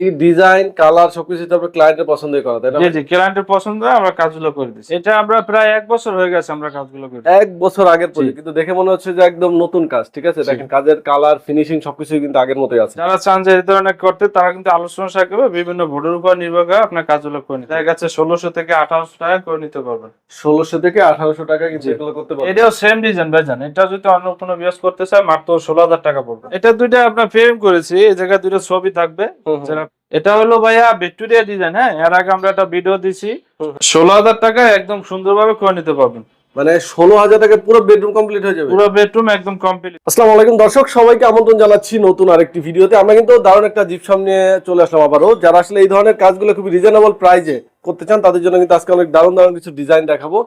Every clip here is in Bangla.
ডিজাইন কালার সবকিছু ক্লায়েন্টের করা তাই না? জি ক্লায়েন্টের পছন্দ আমরা কাজগুলো করে এটা আমরা প্রায় এক বছর হয়ে গেছে আমরা কাজগুলো করে এক বছর আগের প্রজেক্ট কিন্তু দেখে মনে হচ্ছে যে একদম নতুন কাজ ঠিক আছে? দেখেন কাজের কালার ফিনিশিং সবকিছু কিন্তু আগের মতোই আছে। যারা চান যে এই ধরনের করতে তারা কিন্তু আলোচনা সাপেক্ষে বিভিন্ন ভোটের উপর নির্ভর করে আপনার কাজগুলো করে নিতে। দেখা যাচ্ছে ষোলোশো থেকে আঠারোশো টাকা করে নিতে পারবেন। ষোলোশো থেকে আঠারোশো টাকা কিন্তু এগুলো করতে পারবেন। এটাও সেম ডিজাইন ভাই জান এটা যদি অন্য কোনো বিয়াস করতে চায় মাত্র ষোলো হাজার টাকা পড়বে। এটা দুইটা আপনার ফ্রেম করেছি এই জায়গায় দুইটা ছবি থাকবে। যারা- এটা হলো ভাইয়া ভিক্টোরিয়া ডিজাইন হ্যাঁ? এর আগে আমরা একটা ভিডিও দিছি। ষোলো হাজার টাকা একদম সুন্দরভাবে করে নিতে পারবেন। মানে ষোলো হাজার টাকা পুরো বেডরুম কমপ্লিট হয়ে যাবে? পুরো বেডরুম একদম কমপ্লিট আসসালামু আলাইকুম দর্শক সবাইকে আমন্ত্রণ জানাচ্ছি নতুন আরেকটি ভিডিওতে আমরা কিন্তু দারুণ একটা জিপসাম নিয়ে চলে আসলাম আবারও। যারা আসলে এই ধরনের কাজগুলো খুবই রিজনেবল প্রাইজে করতে চান তাদের জন্য কিন্তু আজকে অনেক দারুণ দারুণ কিছু ডিজাইন দেখাবো।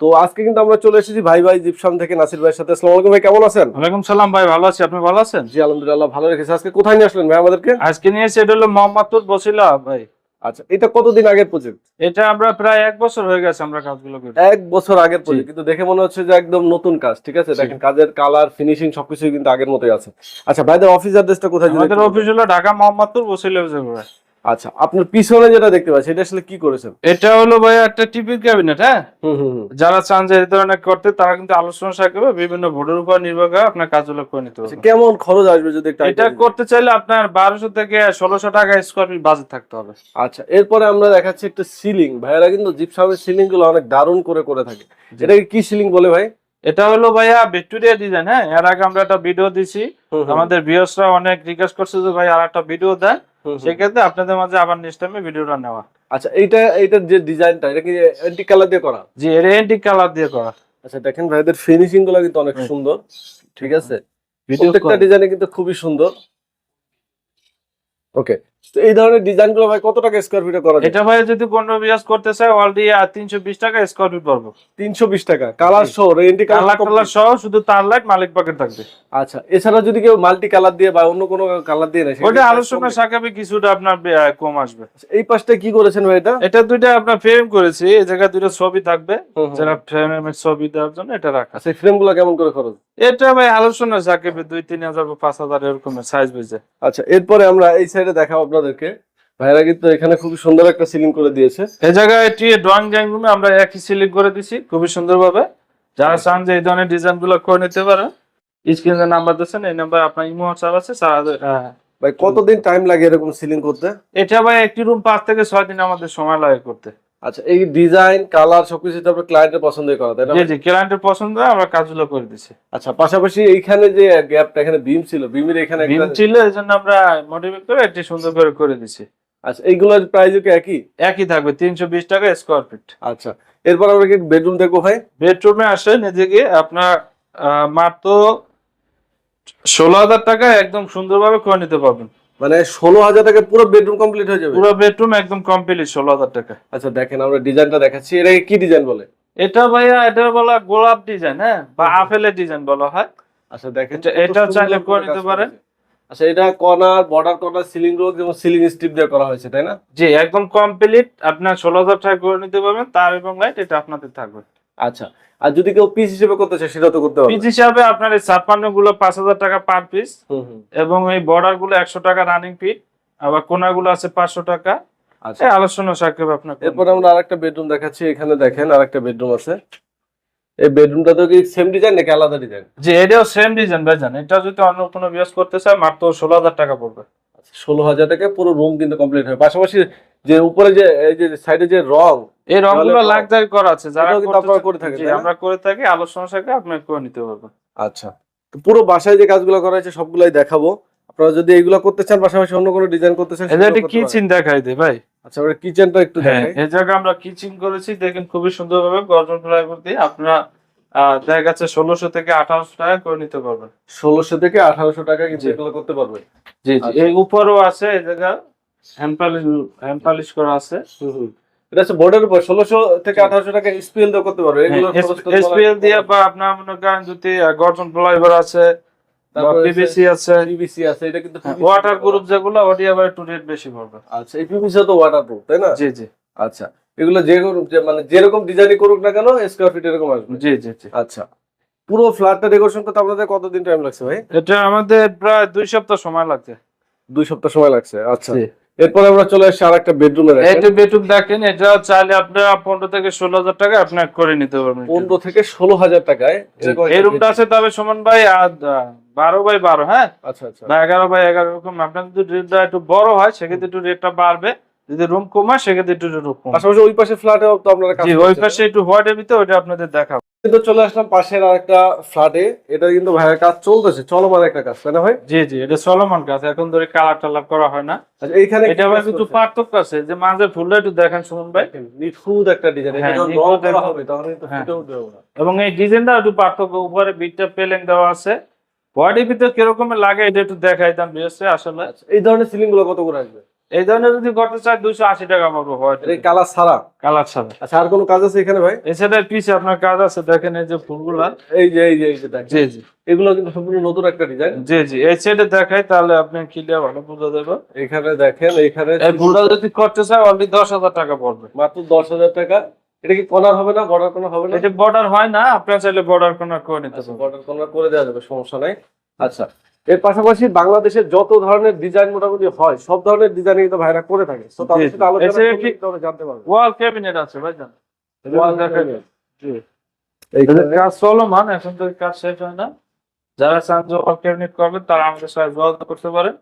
তো আজকে কিন্তু আমরা চলে এসেছি ভাই ভাই জিপসাম থেকে নাসির ভাইয়ের সাথে। আসসালামু আলাইকুম ভাই কেমন আছেন? ওয়ালাইকুম সালাম ভাই ভালো আছি। আপনি ভালো আছেন? জি আলহামদুলিল্লাহ ভালো রেখেছি। আজকে কোথায় নিয়ে আসলেন ভাই আমাদেরকে? আজকে নিয়েছি এটা হলো মোহাম্মদপুর বসিলা ভাই। আচ্ছা এটা কতদিন আগের প্রজেক্ট এটা আমরা প্রায় এক বছর হয়ে গেছে আমরা কাজগুলো করে। এক বছর আগের প্রজেক্ট কিন্তু দেখে মনে হচ্ছে যে একদম নতুন কাজ ঠিক আছে? দেখেন কাজের কালার ফিনিশিং সবকিছু কিন্তু আগের মতোই আছে। আচ্ছা ভাইদের অফিস অ্যাড্রেসটা কোথায় আমাদের অফিস হলো ঢাকা মোহাম্মদপুর বসিলা বিজয়পুরে। আচ্ছা আপনার পিছনে যেটা দেখতে পাচ্ছি এটা আসলে কি করেছেন? এটা হলো ভাই একটা টিভির ক্যাবিনেট হ্যাঁ? যারা চান যে এই ধরনের করতে তারা কিন্তু আলোচনা সাপেক্ষে বিভিন্ন ভোটের উপর নির্ভর করে আপনার কাজগুলো করে নিতে আচ্ছা, কেমন খরচ আসবে যদি এটা করতে চাইলে আপনার বারোশো থেকে ষোলোশো টাকা স্কোয়ার ফিট বাজেট থাকতে হবে। আচ্ছা এরপরে আমরা দেখাচ্ছি একটা সিলিং ভাইয়েরা কিন্তু জিপসামের সিলিংগুলো অনেক দারুণ করে করে থাকে। এটাকে কি সিলিং বলে ভাই? এটা হলো ভাইয়া ভিক্টোরিয়া ডিজাইন হ্যাঁ? এর আগে আমরা একটা ভিডিও দিছি। আমাদের ভিউয়ার্সরা অনেক রিকোয়েস্ট করছে যে ভাই আর একটা ভিডিও দেন। সেক্ষেত্রে আপনাদের মাঝে আবার নেক্সট টাইমে ভিডিওটা নেওয়া। আচ্ছা এইটা এইটার যে ডিজাইনটা এটা কি অ্যান্টিক কালার দিয়ে করা? জি রেন্টিক কালার দিয়ে করা। আচ্ছা দেখেন ভাইদের ফিনিশিংগুলো কিন্তু অনেক সুন্দর। ঠিক আছে? ভিডিও প্রত্যেকটা ডিজাইনে কিন্তু খুবই সুন্দর। ওকে এই ধরনের ডিজাইনগুলো ভাই কত টাকা স্কোয়ার ফিটে করা যায়? এটা ভাই যদি কোনো বিয়াস করতে চায় অলরেডি তিনশো বিশ টাকা স্কোয়ার ফিট পড়ব। তিনশো বিশ টাকা। কালার। শো রেন্টি কালার কালার সহ শুধু তার লাইট মালিক পকেট থাকবে। আচ্ছা এছাড়া যদি কেউ মাল্টি কালার দিয়ে বা অন্য কোনো কালার দিয়ে নেয় ওটা আলোচনা? সাকাবে কিছুটা আপনার কম আসবে। এই পাশটা কি করেছেন ভাই এটা? এটা দুইটা আপনার ফ্রেম করেছি এই জায়গায় দুইটা ছবি থাকবে। যারা ফ্রেমের ছবি দেওয়ার জন্য এটা রাখা। আচ্ছা ফ্রেমগুলো কেমন করে খরচ? এটা ভাই আলোচনা সাকাবে দুই তিন হাজার বা পাঁচ হাজার এরকমের সাইজ বুঝে আচ্ছা এরপরে আমরা এই সাইডে দেখাবো আপনাদেরকে। ভাইরা কিন্তু এখানে খুবই সুন্দর একটা সিলিং করে দিয়েছে। এই জায়গায় এটি ড্রয়িং ড্রয়িং রুমে আমরা একই সিলিং করে দিছি খুবই সুন্দরভাবে। যারা চান যে এই ধরনের ডিজাইনগুলো করে নিতে পারে স্ক্রিনে নাম্বার দিচ্ছেন এই নাম্বার আপনার ইমো হোয়াটসঅ্যাপ আছে ভাই কতদিন টাইম লাগে এরকম সিলিং করতে? এটা ভাই একটি রুম পাঁচ থেকে ছয় দিন আমাদের সময় লাগে করতে। আচ্ছা এই ডিজাইন কালার সবকিছু তো আপনার ক্লায়েন্টের পছন্দই করা তাই না? জি জি ক্লায়েন্টের পছন্দ আমরা কাজগুলো করে দিছি। আচ্ছা পাশাপাশি এইখানে যে গ্যাপটা এখানে বিম ছিল বিমের এখানে বিম ছিল এই জন্য আমরা মোটিভেট করে একটি সুন্দর করে করে দিছি। আচ্ছা এইগুলোর প্রাইস কি একই? একই থাকবে তিনশো বিশ টাকা স্কোয়ার ফিট আচ্ছা এরপর আমরা কি বেডরুম দেখব ভাই? বেডরুমে আসেন এদিকে আপনার মাত্র ষোলো হাজার টাকা একদম সুন্দরভাবে করে নিতে পারবেন। মানে ষোলো হাজার টাকা পুরো বেডরুম কমপ্লিট হয়ে যাবে? পুরো বেডরুম একদম কমপ্লিট ষোলো হাজার টাকা। আচ্ছা দেখেন আমরা ডিজাইনটা দেখাচ্ছি। এটা কি ডিজাইন বলে? এটা ভাইয়া এটা বলা গোলাপ ডিজাইন হ্যাঁ? বা আপেলের ডিজাইন বলা হয়। আচ্ছা দেখেন এটা- চাইলে করে নিতে পারেন। আচ্ছা এটা corner border corner ceiling rod এবং সিলিং স্ট্রিপ দিয়ে করা হয়েছে তাই না? জি একদম কমপ্লিট আপনার ষোলো হাজার টাকা করে নিতে পারবেন। তার এবং লাইট এটা আপনাদের থাকবে। আচ্ছা। আর যদি কেউ পিস হিসেবে করতে চায় সেটা তো করতে পারবে। পিস হিসাবে আপনার এই ছাপ্পান্নগুলো পাঁচ হাজার টাকা পার পিস এবং এই বর্ডারগুলো একশো টাকা রানিং ফিট আবার কোনা গুলো আছে পাঁচশো টাকা। আচ্ছা। আলোচনা সাক্ষেপ আপনার এরপর আমরা আরেকটা বেডরুম দেখাচ্ছি এখানে দেখেন আরেকটা বেডরুম আছে। এই বেডরুমটা তো কি সেম ডিজাইন নাকি আলাদা ডিজাইন যে এটাও সেম ডিজাইন ভাইজান। এটা যদি অন্য কোনো বিয়াস করতে চায় মাত্র ষোলো হাজার টাকা পড়বে। ষোলো হাজার টাকা পুরো রুম কিন্তু কমপ্লিট হয়। পাশাপাশি যে উপরে যে এই যে সাইডে যে রং এই রংগুলো লাক্সারি করা আছে যারা কিন্তু আপনারা করে থাকেন? আমরা করে থাকি আলোচনা সাক্ষে আপনি করে নিতে পারবেন। আচ্ছা তো পুরো বাসায় যে কাজগুলো করা হয়েছে সবগুলাই দেখাবো। আপনারা যদি এইগুলো করতে চান পাশাপাশি অন্য কোনো ডিজাইন করতে চান সেটাও একটি কিচেন দেখাই দে ভাই। আচ্ছা আমরা কিচেনটা একটু হ্যাঁ দেখাই। এই জায়গায় আমরা কিচেন করেছি দেখেন খুবই সুন্দরভাবে গর্জন ফ্লাইওভার দিয়ে আপনারা দেখা যাচ্ছে ষোলোশো থেকে আঠারোশো টাকা করে নিতে পারবেন। ষোলোশো থেকে আঠারোশো টাকা কিন্তু এগুলো করতে পারবে। জি জি আচ্ছা। এই উপরেও আছে এই জায়গা হ্যান্ড পালিশ হ্যান্ড পালিশ করা আছে। এটা হচ্ছে বোর্ডের উপর ষোলোশো থেকে আঠারোশো টাকা স্পিল দিয়ে করতে পারবে এসপিএল দিয়ে বা আপনার মনে করেন যদি গর্জন ফ্লাইওভার আছে পিভিসি আছে। পিভিসি আছে এটা কিন্তু ওয়াটার গ্রুপ যেগুলো ওটি আবার একটু রেট বেশি পড়বে। আচ্ছা এই পিভিসি তো ওয়াটার প্রুফ তাই না? জি জি। আচ্ছা এগুলো যে মানে যেরকম ডিজাইন করুক না কেন স্কোয়ার ফিট এরকম আসবে। জি জি জি। আচ্ছা পুরো ফ্ল্যাটটা ডেকোরেশন করতে আপনাদের কতদিন টাইম লাগছে ভাই? এটা আমাদের প্রায় দুই সপ্তাহ সময় লাগছে। দুই সপ্তাহ সময় লাগছে আচ্ছা। এরপরে আমরা চলে আসি আর একটা বেডরুমে এটা বেডরুম দেখেন এটা চাইলে আপনারা পনেরো থেকে ষোলো হাজার টাকা আপনার করে নিতে পারবেন। পনেরো থেকে ষোলো হাজার টাকায় এই রুমটা আছে তবে সমান ভাই বারো বাই বারো হ্যাঁ? আচ্ছা আচ্ছা। এগারো বাই এগারো এরকম। আপনার যদি রেটটা একটু বড় হয় সেক্ষেত্রে একটু রেটটা বাড়বে। যদি রুম কমায় সেক্ষেত্রে একটু রুম পাশাপাশি ওই পাশে ফ্ল্যাটেও তো আপনারা জি ওই পাশে একটু হোয়াইটের ভিতরে ওইটা আপনাদের দেখাবো। কিন্তু চলে আসলাম পাশের আর একটা ফ্ল্যাটে এটা কিন্তু ভাইয়ের কাজ চলতেছে চলমান একটা কাজ তাই না ভাই? জি জি এটা সলমান গাছ এখন ধরে কালার টালার করা হয় না। আচ্ছা এইখানে এটা একটু পার্থক্য আছে যে মাঝের ফুলটা একটু দেখেন সুমন ভাই। নিখুঁত একটা ডিজাইন এটা হ্যাঁ, রং করা হবে তখন কিন্তু হ্যাঁ। ফুটে উঠবে এবং এই ডিজাইনটা একটু পার্থক্য উপরে বিটটা প্লেন দেওয়া আছে। বডির ভিতরে কীরকম লাগে এটা একটু দেখাইতাম বিএসএ আসলে। আচ্ছা, এই ধরনের সিলিংগুলো কত করে আসবে? এই ধরনের যদি করতে চাই দুইশো আশি টাকা পাবো এই কালার ছাড়া? কালার ছাড়া। আচ্ছা আর কোনো কাজ আছে এখানে ভাই? এছাড়া পিছে আপনার কাজ আছে দেখেন এই যে ফুলগুলা। এই যে এই যে এই যে জি জি। এগুলো কিন্তু সম্পূর্ণ নতুন একটা ডিজাইন জি জি। এই সাইডে দেখাই তাহলে আপনি ক্লিয়ার ভালো বুঝা দেবে এখানে দেখেন এখানে এই ফুলটা যদি করতে চাই অলরেডি দশ হাজার টাকা পড়বে। মাত্র দশ হাজার টাকা। এটা কি কর্নার হবে না বর্ডার কর্নার হবে না? এটা বর্ডার হয় না আপনার চাইলে বর্ডার কোন করে নিতে পারবেন। বর্ডার কর্নার করে দেওয়া যাবে সমস্যা নাই। আচ্ছা এর পাশাপাশি বাংলাদেশের যত ধরনের ডিজাইন মোটামুটি হয় সব ধরনের ডিজাইন কিন্তু ভাইরা করে থাকে। তো তাদের সাথে আলোচনা জানতে পারব। ওয়াল ক্যাবিনেট আছে ভাইজান? ওয়াল যায় জি। কাজ চলমান এখন তো কাজ শেষ হয় না। যারা চান যে ওয়াল ক্যাবিনেট করবেন তারা আমাদের সাথে যোগাযোগ করতে পারেন।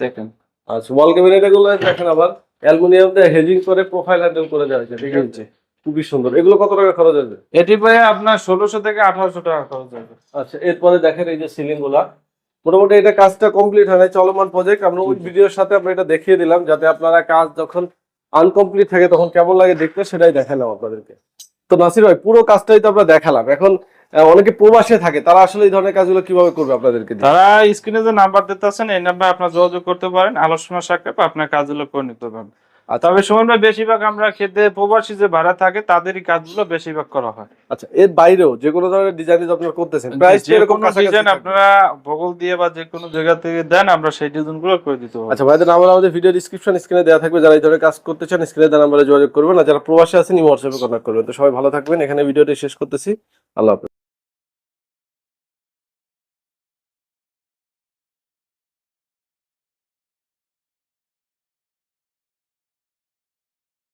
দেখেন। আচ্ছা ওয়াল ক্যাবিনেটগুলো দেখেন আবার। অ্যালুমিনিয়াম দিয়ে হেজিং করে প্রোফাইল হ্যান্ডেল করে দেওয়া হয়েছে ঠিক আছে? খুবই সুন্দর। এগুলো কত টাকা খরচ আসবে এটি ভাই আপনার ষোলোশো থেকে আঠারোশো টাকা খরচ হবে। আচ্ছা এরপরে দেখেন এই যে সিলিংগুলা। মোটামুটি এটা কাজটা কমপ্লিট হয় নাই চলমান প্রজেক্ট আমরা ওই ভিডিওর সাথে আমরা এটা দেখিয়ে দিলাম যাতে আপনারা কাজ যখন আনকমপ্লিট থাকে তখন কেমন লাগে দেখতে সেটাই দেখালাম আপনাদেরকে। তো নাসির ভাই পুরো কাজটাই তো আমরা দেখালাম। এখন অনেকে প্রবাসে থাকে তারা আসলে এই ধরনের কাজগুলো কীভাবে করবে আপনাদেরকে তারা স্ক্রিনে যে নাম্বার দিতেছেন এই নাম্বারে আপনার যোগাযোগ করতে পারেন আলোচনা সাক্ষাৎ আপনার কাজগুলো করে নিতে পারেন। তবে সুমন ভাই বেশিরভাগ আমরা খেতে প্রবাসী যে ভাড়া থাকে তাদেরই কাজগুলো বেশিরভাগ করা হয়। আচ্ছা এর বাইরেও যে কোনো ধরনের ডিজাইন আপনারা করতেছেন প্রাইস যে ডিজাইন আপনারা ভূগোল দিয়ে বা যে কোনো জায়গা থেকে দেন আমরা সেই ডিজাইনগুলো করে দিতে পারব। আচ্ছা ভাইদের নাম্বার আমাদের ভিডিও ডিসক্রিপশন স্ক্রিনে দেওয়া থাকবে যারা এই ধরনের কাজ করতে চান স্ক্রিনে দেওয়া নাম্বারে যোগাযোগ করবেন। আর যারা প্রবাসী আছেন হোয়াটসঅ্যাপে কন্ট্যাক্ট করবেন। তো সবাই ভালো থাকবেন এখানে ভিডিওটি শেষ করতেছি। আল্লাহ হাফেজ।